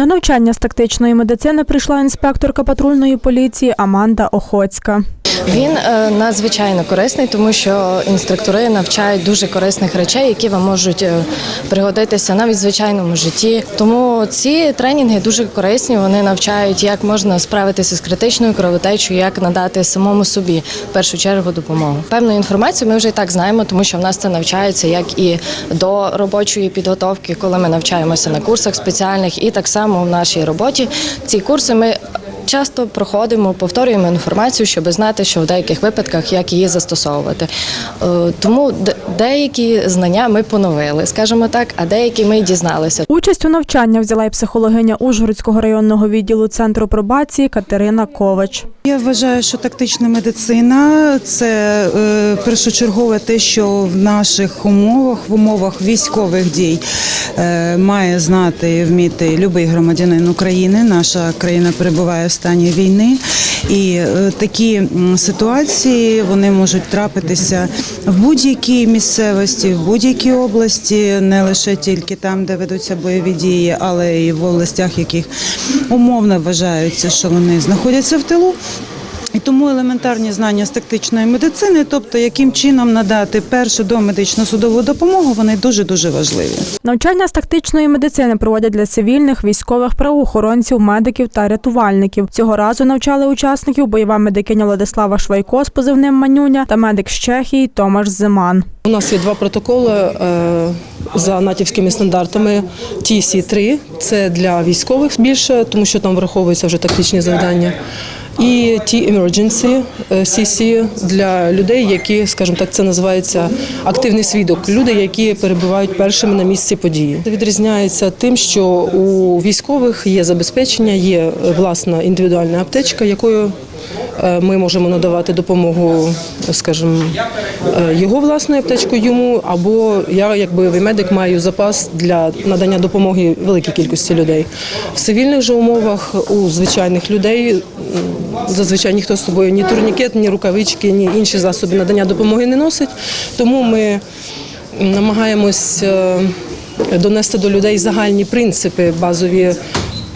На навчання з тактичної медицини прийшла інспекторка патрульної поліції Аманда Охоцька. Він е, надзвичайно корисний, тому що інструктори навчають дуже корисних речей, які вам можуть е, пригодитися навіть в звичайному житті. Тому ці тренінги дуже корисні. Вони навчають, як можна справитися з критичною кровотечею, як надати самому собі в першу чергу допомогу. Певну інформацію ми вже і так знаємо, тому що в нас це навчається як і до робочої підготовки, коли ми навчаємося на курсах спеціальних, і так само в нашій роботі. Ці курси ми часто проходимо, повторюємо інформацію, щоб знати, що в деяких випадках як її застосовувати. Е, Тому деякі знання ми поновили, скажімо так, а деякі ми дізналися. Участь у навчання взяла й психологиня Ужгородського районного відділу центру пробації Катерина Ковач. Я вважаю, що тактична медицина це е, першочергове те, що в наших умовах, в умовах військових дій е, має знати і вміти будь-який громадянин України. Наша країна перебуває в стані війни, і е, такі ситуації вони можуть трапитися в будь-якій місцевості, в будь-якій області, не лише тільки там, де ведуться бойові дії, але і в областях, яких умовно вважаються, що вони знаходяться в тилу. І тому елементарні знання з тактичної медицини, тобто яким чином надати першу домедичну судову допомогу, вони дуже дуже важливі. Навчання з тактичної медицини проводять для цивільних, військових правоохоронців, медиків та рятувальників. Цього разу навчали учасників бойова медикиня Владислава Швайко з позивним Манюня та медик з Чехії Томаш Зиман. У нас є два протоколи е, за натівськими стандартами. TC3 – це для військових більше, тому що там враховуються вже тактичні завдання. І ті emergency CC для людей, які, скажімо так, це називається активний свідок. Люди, які перебувають першими на місці події. Це відрізняється тим, що у військових є забезпечення, є е, власна індивідуальна аптечка, якою Ми можемо надавати допомогу, скажімо, е, його власною аптечкою йому, або я, як бойовий медик, маю запас для надання допомоги великій кількості людей. В цивільних же умовах у звичайних людей зазвичай ніхто з собою ні турнікет, ні рукавички, ні інші засоби надання допомоги не носить. Тому ми намагаємось е, донести до людей загальні принципи базові.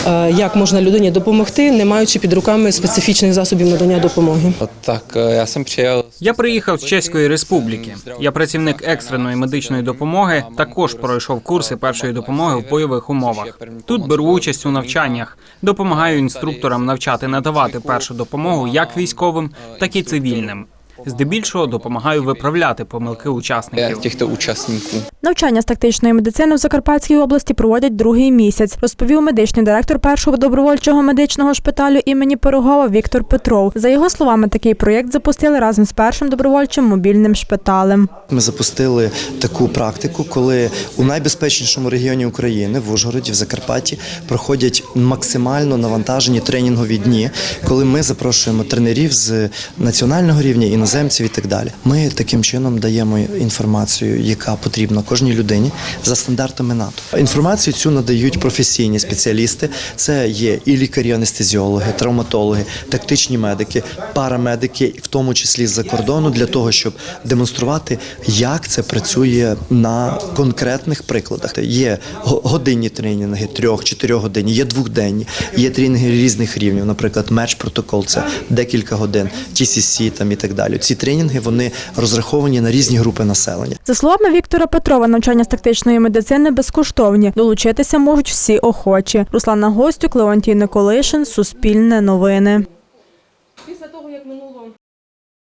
Е, Як можна людині допомогти, не маючи під руками специфічних засобів надання допомоги? Tak já jsem přijel Я приїхав з Чеської Республіки. Я працівник екстреної медичної допомоги. Також пройшов курси першої допомоги в бойових умовах. Тут беру участь у навчаннях, допомагаю інструкторам навчати надавати першу допомогу як військовим, так і цивільним. Здебільшого допомагаю виправляти помилки учасників. Навчання з тактичної медицини в Закарпатській області проводять другий місяць, розповів медичний директор першого добровольчого медичного шпиталю імені Пирогова Віктор Петров. За його словами, такий проєкт запустили разом з першим добровольчим мобільним шпиталем. Ми запустили таку практику, коли у найбезпечнішому регіоні України, в Ужгороді, в Закарпатті, проходять максимально навантажені тренінгові дні, коли ми запрошуємо тренерів з національного рівня, іноземців і так далі. Ми таким чином даємо інформацію, яка потрібна кожній людині за стандартами НАТО. Інформацію цю надають професійні спеціалісти. Це є і лікарі-анестезіологи, травматологи, тактичні медики, парамедики, в тому числі з-за кордону, для того, щоб демонструвати, як це працює на конкретних прикладах. Є годинні тренінги, трьох, чотирьох годинні, є двохденні, є тренінги різних рівнів. Наприклад, меч протокол це декілька годин, TCC там і так далі. Ці тренінги вони розраховані на різні групи населення. За словами Віктора Петрова, навчання з тактичної медицини безкоштовні. Долучитися можуть всі охочі. Руслана Гостюк, Леонтій Николишин, Суспільне новини.